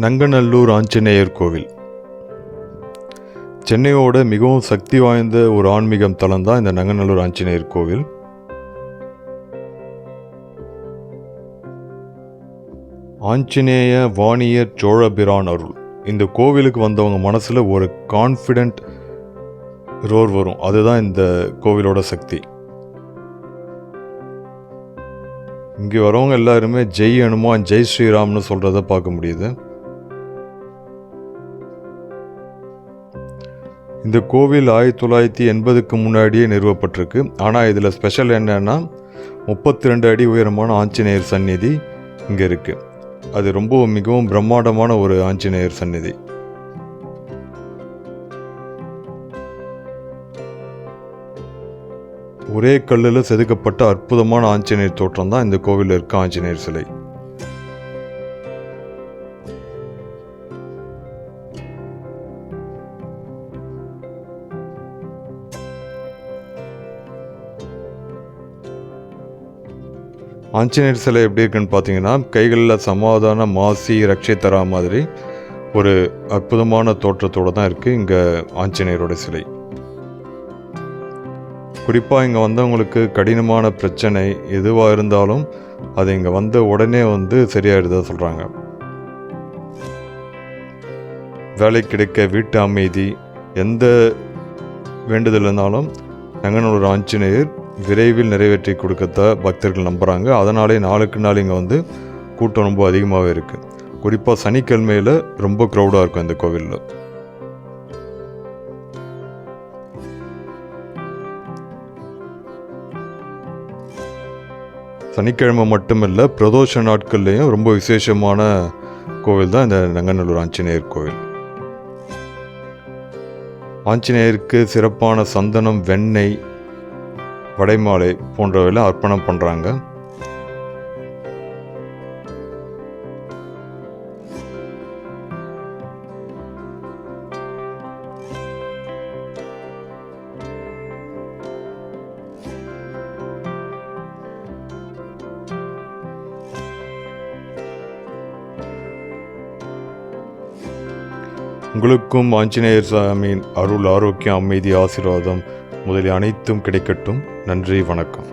நங்கநல்லூர் ஆஞ்சநேயர் கோவில். சென்னையோட மிகவும் சக்தி வாய்ந்த ஒரு ஆன்மீகம் தலம் தான் இந்த நங்கநல்லூர் ஆஞ்சநேயர் கோவில். ஆஞ்சநேய வாணியர் சோழபிரான் அருள். இந்த கோவிலுக்கு வந்தவங்க மனசில் ஒரு கான்ஃபிடென்ட் ரோர் வரும். அதுதான் இந்த கோவிலோட சக்தி. இங்கே வரவங்க எல்லாருமே ஜெய் ஹனுமான் ஜெய் ஸ்ரீராம்னு சொல்கிறத பார்க்க முடியுது. இந்த கோவில் ஆயிரத்தி தொள்ளாயிரத்தி எண்பதுக்கு முன்னாடியே நிறுவப்பட்டிருக்கு. ஆனால் இதில் ஸ்பெஷல் என்னென்னா முப்பத்தி ரெண்டு அடி உயரமான ஆஞ்சநேயர் சந்நிதி இங்கே இருக்குது அது ரொம்ப மிகவும் பிரம்மாண்டமான ஒரு ஆஞ்சநேயர் சந்நிதி. ஒரே கல்லில் செதுக்கப்பட்ட அற்புதமான ஆஞ்சநேயர் தோற்றம் தான் இந்த கோவிலில் இருக்க ஆஞ்சநேயர் சிலை. ஆஞ்சநேயர் சிலை எப்படி இருக்குன்னு பார்த்தீங்கன்னா கைகளில் சமாதான மாசி ரட்சை தரா மாதிரி ஒரு அற்புதமான தோற்றத்தோடு தான் இருக்குது இங்கே ஆஞ்சநேயரோட சிலை. குறிப்பாக இங்கே வந்தவங்களுக்கு கடினமான பிரச்சனை எதுவாக இருந்தாலும் அது இங்கே வந்த உடனே வந்து சரியாயிடுதா சொல்கிறாங்க வேலை கிடைக்க வீட்டு அமைதி எந்த வேண்டுதல் இருந்தாலும் நங்கனூர் ஆஞ்சநேயர் விரைவில் நிறைவேற்றி கொடுக்கத்த பக்தர்கள் நம்புகிறாங்க அதனாலே நாளுக்கு நாள் இங்கே வந்து கூட்டம் ரொம்ப அதிகமாகவே இருக்குது குறிப்பாக சனிக்கிழமையில் ரொம்ப க்ரௌடாக இருக்கும் இந்த கோவிலில். சனிக்கிழமை மட்டுமில்லை பிரதோஷ நாட்கள்லேயும் ரொம்ப விசேஷமான கோவில் தான் இந்த நங்கநல்லூர் ஆஞ்சநேயர் கோவில். ஆஞ்சநேயருக்கு சிறப்பான சந்தனம் வெண்ணெய் வடைமாலை போன்றவையெல்லாம் அர்ப்பணம் பண்ணுறாங்க உங்களுக்கும் ஆஞ்சநேயர் சாமியின் அருள் ஆரோக்கியம் அமைதி ஆசீர்வாதம் முதலிய அனைத்தும் கிடைக்கட்டும். நன்றி வணக்கம்.